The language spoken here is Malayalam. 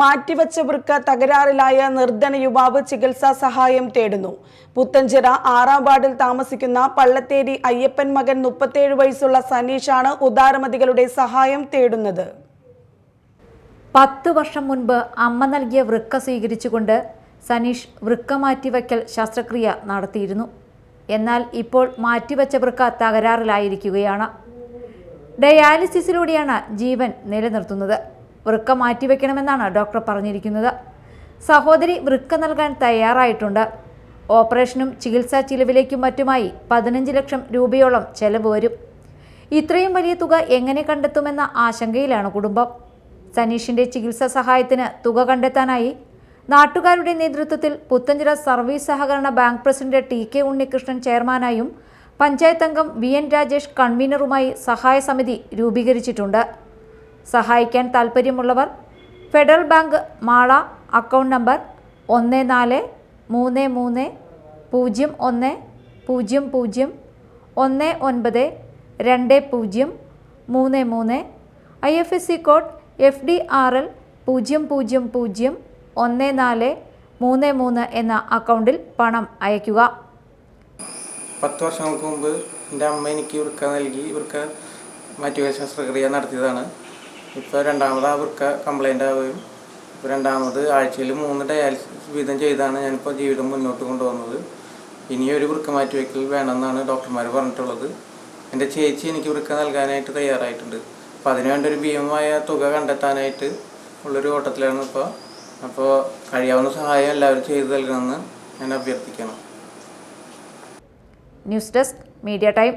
മാറ്റിവെച്ച വൃക്ക തകരാറിലായ നിർധന യുവാവ് ചികിത്സാ സഹായം തേടുന്നു. പുത്തഞ്ചിറ ആറാം വാർഡിൽ താമസിക്കുന്ന പള്ളത്തേരി അയ്യപ്പൻ മകൻ മുപ്പത്തേഴ് വയസ്സുള്ള സനീഷാണ് ഉദാരമതികളുടെ സഹായം തേടുന്നത്. പത്ത് വർഷം മുൻപ് അമ്മ നൽകിയ വൃക്ക സ്വീകരിച്ചുകൊണ്ട് സനീഷ് വൃക്ക മാറ്റിവയ്ക്കൽ ശസ്ത്രക്രിയ നടത്തിയിരുന്നു. എന്നാൽ ഇപ്പോൾ മാറ്റിവെച്ച വൃക്ക തകരാറിലായിരിക്കുകയാണ്. ഡയാലിസിസിലൂടെയാണ് ജീവൻ നിലനിർത്തുന്നത്. വൃക്ക മാറ്റിവെക്കണമെന്നാണ് ഡോക്ടർ പറഞ്ഞിരിക്കുന്നത്. സഹോദരി വൃക്ക നൽകാൻ തയ്യാറായിട്ടുണ്ട്. ഓപ്പറേഷനും ചികിത്സാ ചിലവിലേക്കും മറ്റുമായി പതിനഞ്ച് ലക്ഷം രൂപയോളം ചെലവ് വരും. ഇത്രയും വലിയ തുക എങ്ങനെ കണ്ടെത്തുമെന്ന ആശങ്കയിലാണ് കുടുംബം. സനീഷിന്റെ ചികിത്സാ സഹായത്തിന് തുക കണ്ടെത്താനായി നാട്ടുകാരുടെ നേതൃത്വത്തിൽ പുത്തഞ്ചിറ സർവീസ് സഹകരണ bank president T K Unnikrishnan ചെയർമാനായും panchayat അംഗം വി എൻ രാജേഷ് കൺവീനറുമായി സഹായ സമിതി രൂപീകരിച്ചിട്ടുണ്ട്. സഹായിക്കാൻ താൽപ്പര്യമുള്ളവർ Federal Bank Mala account number ഒന്ന് നാല് മൂന്ന് മൂന്ന് പൂജ്യം ഒന്ന് പൂജ്യം പൂജ്യം ഒന്ന് ഒൻപത് രണ്ട് പൂജ്യം മൂന്ന് മൂന്ന് I F S C code F D R L പൂജ്യം പൂജ്യം പൂജ്യം ഒന്ന് നാല് മൂന്ന് മൂന്ന് എന്ന അക്കൗണ്ടിൽ പണം അയയ്ക്കുക. പത്ത് വർഷങ്ങൾക്ക് മുമ്പ് എന്റെ അമ്മ എനിക്ക് വൃക്ക നൽകി വൃക്ക മാറ്റിവെച്ച ശസ്ത്രക്രിയ നടത്തിയതാണ്. ഇപ്പോൾ രണ്ടാമത് ആ വൃക്ക കംപ്ലൈന്റ് ആവുകയും ഇപ്പോൾ രണ്ടാമത് ആഴ്ചയിൽ മൂന്ന് ഡയാലിസിസ് വീതം ചെയ്താണ് ഞാനിപ്പോൾ ജീവിതം മുന്നോട്ട് കൊണ്ടുപോകുന്നത്. ഇനിയൊരു വൃക്ക മാറ്റിവെക്കൽ വേണമെന്നാണ് ഡോക്ടർമാർ പറഞ്ഞിട്ടുള്ളത്. എന്റെ ചേച്ചി എനിക്ക് വൃക്ക നൽകാനായിട്ട് തയ്യാറായിട്ടുണ്ട്. അപ്പോൾ അതിനുവേണ്ടി ഒരു ഭീമമായ തുക കണ്ടെത്താനായിട്ട് ഉള്ളൊരു ഓട്ടത്തിലാണ് ഇപ്പോൾ അപ്പോൾ കഴിയാവുന്ന സഹായം എല്ലാവരും ചെയ്തു നൽകണമെന്ന് ഞാൻ അഭ്യർത്ഥിക്കണം ന്യൂസ് ഡെസ്ക് മീഡിയ ടൈം.